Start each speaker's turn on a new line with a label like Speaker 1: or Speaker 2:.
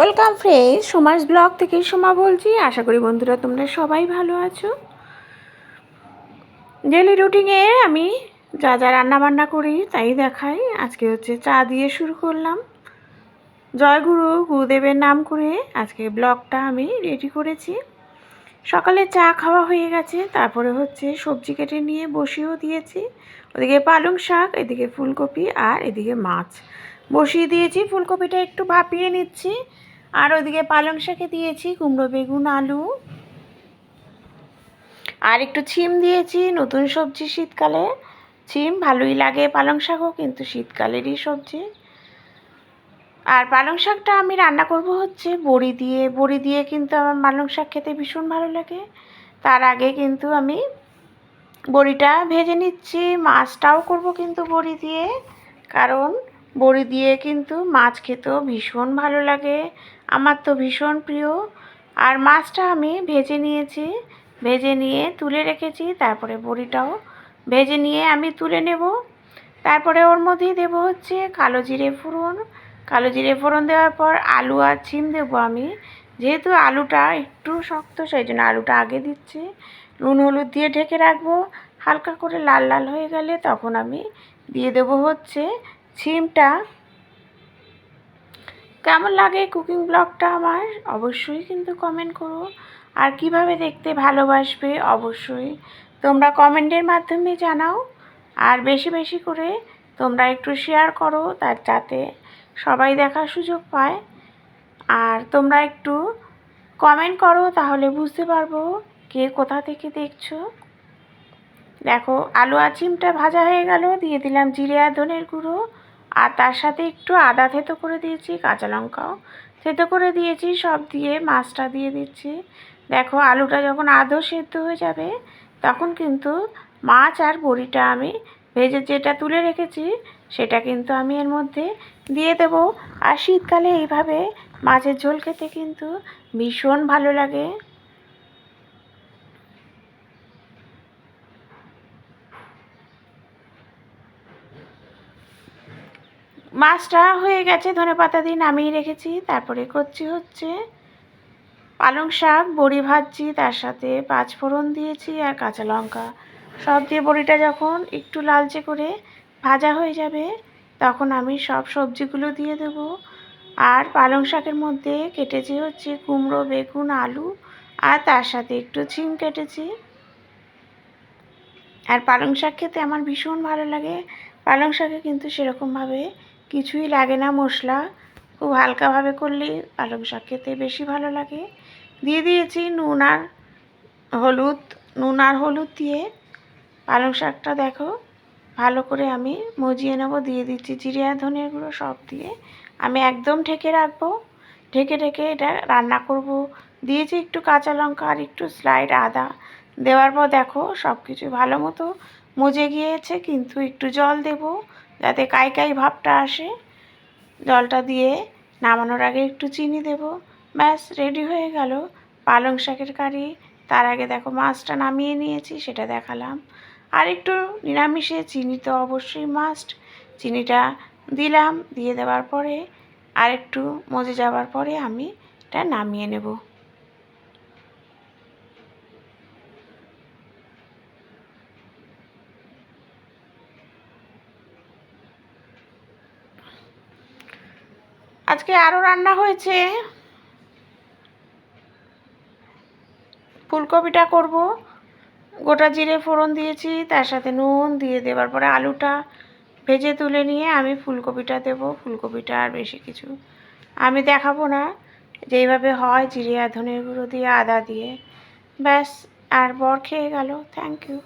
Speaker 1: Welcome friends Soma's blog থেকে সোমা বলছি। আশা করি বন্ধুরা তোমরা সবাই ভালো আছো। ডেলি রুটিনে আমি যা যা রান্না বান্না করি তাই দেখাই। আজকে হচ্ছে চা দিয়ে শুরু করলাম। জয়গুরু গুরুদেবের নাম করে আজকে ব্লগটা আমি রেডি করেছি। সকালে চা খাওয়া হয়ে গেছে, তারপরে হচ্ছে সবজি কেটে নিয়ে বসিয়েও দিয়েছি। ওদিকে পালং শাক, এদিকে ফুলকপি আর এদিকে মাছ। বসিয়ে দিয়েছি, ফুলকপিটা একটু ভাপিয়ে নিচ্ছি। আর ওদিকে পালং শাকে দিয়েছি, কুমড়ো, বেগুন, আলু। আর একটু ছিম দিয়েছি, নতুন সবজি শীতকালে। ছিম ভালোই লাগে পালং শাকও, কিন্তু শীতকালেরই সবজি। আর পালং শাকটা আমি রান্না করব হচ্ছে বড়ি দিয়ে। বড়ি দিয়ে কিন্তু আমার পালং শাক খেতে ভীষণ ভালো লাগে। তার আগে কিন্তু আমি বড়িটা ভেজে নিচ্ছি। মাছটাও করব কিন্তু বড়ি দিয়ে, কারণ বড়ি দিয়ে কিন্তু মাছ খেতেও ভীষণ ভালো লাগে। আমার তো ভীষণ প্রিয়। আর মাছটা আমি ভেজে নিয়েছি। ভেজে নিয়ে তুলে রেখেছি, তারপরে বড়িটাও ভেজে নিয়ে আমি তুলে নেব। তারপরে ওর মধ্যেই দেবো হচ্ছে কালো জিরে ফোড়ন। কালো জিরে ফোড়ন দেওয়ার পর আলু আর ছিম দেবো আমি। যেহেতু আলুটা একটু শক্ত, সেই জন্য আলুটা আগে দিচ্ছি। নুন, হলুদ দিয়ে ঢেকে রাখব। হালকা করে লাল লাল হয়ে গেলে তখন আমি দিয়ে দেবো হচ্ছে ছিমটা কেমন লাগে কুকিং ব্লগটা আমার? অবশ্যই কিন্তু কমেন্ট করো। আর কীভাবে দেখতে ভালোবাসবে? অবশ্যই। তোমরা কমেন্টের মাধ্যমে জানাও। আর বেশি বেশি করে তোমরা একটু শেয়ার করো তার, যাতে সবাই দেখার সুযোগ পায়। আর তোমরা একটু কমেন্ট করো তাহলে বুঝতে পারব কে কোথা থেকে দেখছ। দেখো, আলু আচিমটা ভাজা হয়ে গেল। দিয়ে দিলাম জিরে আর ধনের গুঁড়ো। আর তার সাথে একটু আদা থেতো করে দিয়েছি, কাঁচা লঙ্কাও থেতো করে দিয়েছি, সব দিয়ে মাছটা দিয়ে দিচ্ছি। দেখো, আলুটা যখন আদৌ সেদ্ধ হয়ে যাবে, তখন কিন্তু মাছ আর বড়িটা আমি ভেজে যেটা তুলে রেখেছি, সেটা কিন্তু আমি এর মধ্যে দিয়ে দেব। আর শীতকালে এইভাবে মাছের ঝোল খেতে কিন্তু ভীষণ ভালো লাগে। মাছটা হয়ে গেছে, ধনে পাতা দিয়ে নামিয়ে রেখেছি। তারপরে করছি হচ্ছে পালং শাক, বড়ি ভাজছি, তার সাথে পাঁচ ফোড়ন দিয়েছি আর কাঁচা লঙ্কা। সব দিয়ে বড়িটা যখন একটু লালচে করে ভাজা হয়ে যাবে, তখন আমি সব সবজিগুলো দিয়ে দেব। আর পালং শাকের মধ্যে কেটেছি হচ্ছে কুমড়ো, বেগুন, আলু আর তার সাথে একটু ছিম কেটেছি। আর পালং শাক খেতে আমার ভীষণ ভালো লাগে। পালং শাকে কিন্তু সেরকমভাবে কিছুই লাগে না মশলা। খুব হালকাভাবে করলে পালং শাক খেতে বেশি ভালো লাগে। দিয়ে দিয়েছি নুন আর হলুদ। নুন আর হলুদ দিয়ে পালং শাকটা দেখো, ভালো করে আমি মজিয়ে নেব। দিয়ে দিচ্ছি জিরে আর ধনের গুঁড়ো সব দিয়ে। আমি একদম ঢেকে রাখব। ঢেকে ঢেকে এটা রান্না করব। দিয়েছি একটু কাঁচা লঙ্কা আর একটু স্লাইড আদা। দেওয়ার পর দেখো সব কিছু ভালো মতো মজে গিয়েছে, কিন্তু একটু জল দেব। যাতে কাই কাই ভাবটা আসে, জলটা দিয়ে নামানোর আগে একটু চিনি দেব। ব্যাস রেডি হয়ে গেল। পালং শাকের কারি, তার আগে দেখো মাছটা নামিয়ে নিয়েছি, সেটা দেখালাম। আর একটু নিরামিষে চিনি তো অবশ্যই মাস্ট চিনিটা দিলাম, দিয়ে দেওয়ার পরে আর একটু মজে যাওয়ার পরে আমি এটা নামিয়ে নেব। আজকে আরও রান্না হয়েছে। ফুলকপিটা করব। গোটা জিরে ফোড়ন দিয়েছি, তার সাথে নুন দিয়ে দেওয়ার পরে আলুটা ভেজে তুলে নিয়ে আমি ফুলকপিটা দেব। ফুলকপিটা আর বেশি কিছু আমি দেখাবো না। যেইভাবে হয়, জিরে ধনের গুঁড়ো দিয়ে আদা দিয়ে। ব্যাস, আর বর খেয়ে গেল। Thank you